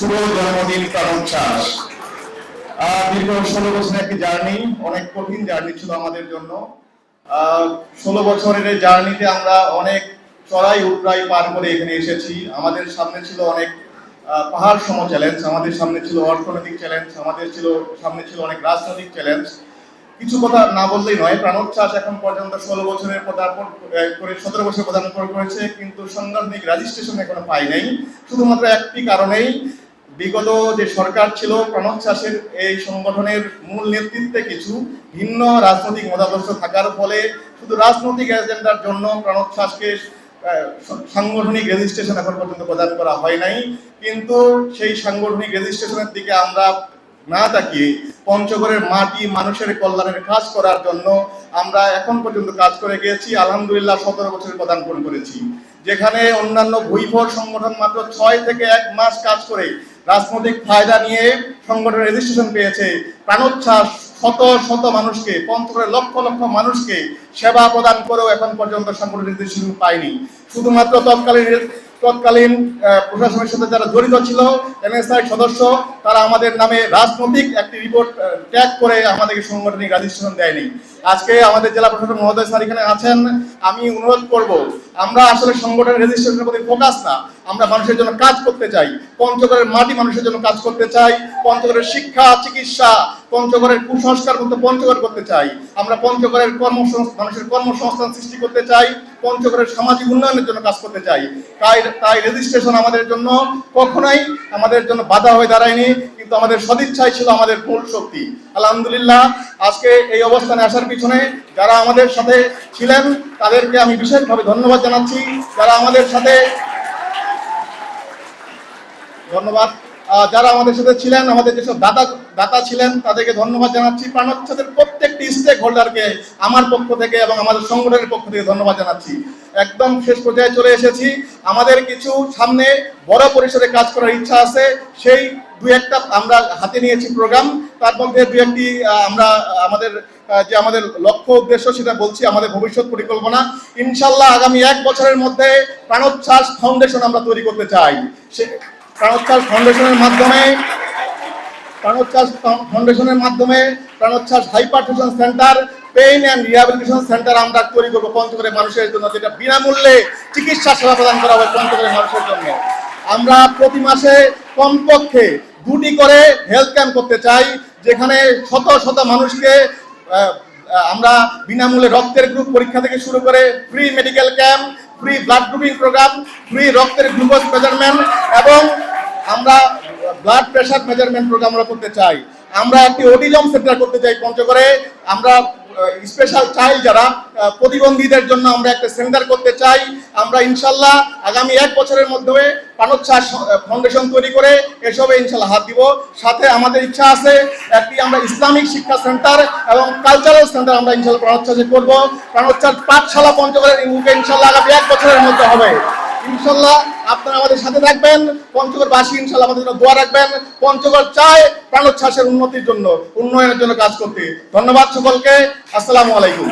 জন্মদিন চাষ। একটি জার্নি, অনেক কঠিন জার্নি ছিল আমাদের জন্য। ষোলো বছরের জার্নিতে আমরা অনেক চড়াই পার করে এখানে এসেছি। আমাদের সামনে ছিল অনেক পাহাড় সম চ্যালেঞ্জ আমাদের সামনে ছিল অর্থনৈতিক চ্যালেঞ্জ আমাদের ছিল, সামনে ছিল অনেক রাজনৈতিক চ্যালেঞ্জ কিছু কথা না বললেই নয় প্রাণোচ্ছ্বাস এখন পর্যন্ত ষোলো বছরের পদার্পণ করে সতেরো বছর পদার্পণ করেছে, কিন্তু সাংগঠনিক রেজিস্ট্রেশন এখনও পাই নাই। শুধুমাত্র একটি কারণেই বিগত যে সরকার ছিল প্রাণোচ্ছ্বাসের এই সংগঠনের মূল নেতৃত্বে কিছু ভিন্ন রাজনৈতিক মতাদর্শ থাকার ফলে শুধু রাজনৈতিক এজেন্ডার জন্য প্রাণোচ্ছ্বাসকে সাংগঠনিক রেজিস্ট্রেশন এখন পর্যন্ত প্রদান করা হয় নাই। কিন্তু সেই সাংগঠনিক রেজিস্ট্রেশনের দিকে আমরা না তাকিয়ে পঞ্চগড়ের মাটি মানুষের কল্যাণের কাজ করার জন্য আমরা এখন পর্যন্ত কাজ করে গিয়েছি, আলহামদুলিল্লাহ সতেরো বছরের প্রদান করেছি। যেখানে অন্যান্য ভুইফর সংগঠন মাত্র ছয় থেকে এক মাস কাজ করে রাজনৈতিক ফায়দা নিয়ে সংগঠনের রেজিস্ট্রেশন পেয়েছে। প্রাণোচ্ছ্বাস শত শত মানুষকে পঞ্চগড়ের লক্ষ লক্ষ মানুষকে সেবা প্রদান করেও এখন পর্যন্ত সংগঠনের রেজিস্ট্রেশন পায়নি। শুধুমাত্র তৎকালীন তৎকালীন প্রশাসনের সাথে যারা জড়িত ছিল এনএসআই সদস্য, তারা আমাদের নামে রাজনৈতিক একটি রিপোর্ট ট্যাগ করে আমাদেরকে সাংগঠনিক রেজিস্ট্রেশন দেয়নি। আজকে আমাদের জেলা প্রশাসক মহোদয় স্যার এখানে আছেন। আমি অনুরোধ করব আমরা আসলে সংগঠনের রেজিস্ট্রেশনের প্রতি ফোকাস না। আমরা মানুষের জন্য কাজ করতে চাই। পঞ্চগড়ের মাটি মানুষের জন্য কাজ করতে চাই। পঞ্চগড়ের শিক্ষা, চিকিৎসা, পঞ্চগড়ের কুসংস্কার মুক্ত পঞ্চগড় করতে চাই। আমরা পঞ্চগড়ের কর্মসংস্থান, মানুষের কর্মসংস্থান সৃষ্টি করতে চাই। পঞ্চগড়ের সামাজিক উন্নয়নের জন্য কাজ করতে চাই। তাই তাই রেজিস্ট্রেশন আমাদের জন্য কখনোই আমাদের জন্য বাধা হয়ে দাঁড়ায়নি। কিন্তু আমাদের সদিচ্ছাই ছিল আমাদের মূল শক্তি। আলহামদুলিল্লাহ আজকে এই অবস্থানে আসার পিছনে যারা আমাদের সাথে ছিলেন, তাদেরকে আমি বিশেষভাবে ধন্যবাদ জানাচ্ছি। যারা আমাদের সাথে ধন্যবাদ। যারা আমাদের সাথে ছিলেন, আমাদের যেসব দাতা দাতা ছিলেন, তাদেরকে ধন্যবাদ জানাচ্ছি। প্রাণোচ্ছেদের প্রত্যেকটি স্টেক হোল্ডারকে আমার পক্ষ থেকে এবং আমাদের সংগঠনের পক্ষ থেকে ধন্যবাদ জানাচ্ছি। একদম শেষ পর্যায়ে চলে এসেছি। আমাদের কিছু সামনে বড় পরিসরে কাজ করার ইচ্ছা আছে। সেই দু একটা আমরা হাতে নিয়েছি প্রোগ্রাম তার মধ্যে দু একটি আমরা আমাদের যে আমাদের লক্ষ্য উদ্দেশ্য সেটা বলছি, আমাদের ভবিষ্যৎ পরিকল্পনা। ইনশাল্লাহ আগামী এক বছরের মধ্যে প্রাণোচ্ছ্বাস ফাউন্ডেশন আমরা তৈরি করতে চাই। সে প্রাণোচ্ছ্বাস ফাউন্ডেশনের মাধ্যমে, প্রাণোচ্ছ্বাস ফাউন্ডেশনের মাধ্যমে প্রাণোচ্ছ্বাস hypertension centre, pain and rehabilitation centre আমরা তৈরি করব পঞ্চগড়ের মানুষের জন্য, যেটা বিনামূল্যে চিকিৎসা সেবা প্রদান করা হবে পঞ্চগড়ের মানুষের জন্য। আমরা প্রতি মাসে কমপক্ষে দুটি করে হেলথ ক্যাম্প করতে চাই। যেখানে শত শত মানুষকে আমরা বিনামূল্যে রক্তের গ্রুপ পরীক্ষা থেকে শুরু করে free medical camp free blood grouping programme free রক্তের গ্লুকোজ মেজারমেন্ট এবং আমরা ব্লাড প্রেশার মেজারমেন্ট প্রোগ্রাম আমরা করতে চাই। আমরা একটি ওটিজম সেন্টার করতে চাই পঞ্চগড়ে। আমরা স্পেশাল চাইল্ড যারা প্রতিবন্ধীদের জন্য আমরা একটা সেন্টার করতে চাই। আমরা ইনশাল্লাহ আগামী এক বছরের মধ্যে প্রাণোচ্ছ্বাস ফাউন্ডেশন তৈরি করে এসবে ইনশাল্লাহ হাত দিব। সাথে আমাদের ইচ্ছা আছে একটি আমরা ইসলামিক শিক্ষা সেন্টার এবং কালচারাল সেন্টার আমরা ইনশাল্লাহ প্রাণোচ্ছ্বাসে করব। প্রাণোচ্ছ্বাস পাঠশালা পঞ্চগড়ের ইনশাল্লাহ আগামী এক বছরের মধ্যে হবে। ইনশাল্লাহ আপনারা আমাদের সাথে থাকবেন পঞ্চগড়বাসী ইনশাল্লাহ আমাদের জন্য দোয়া রাখবেন। পঞ্চগড় চায় প্রাণোচ্ছ্বাসের উন্নতির জন্য, উন্নয়নের জন্য কাজ করতে। ধন্যবাদ সকলকে, আসসালামু আলাইকুম।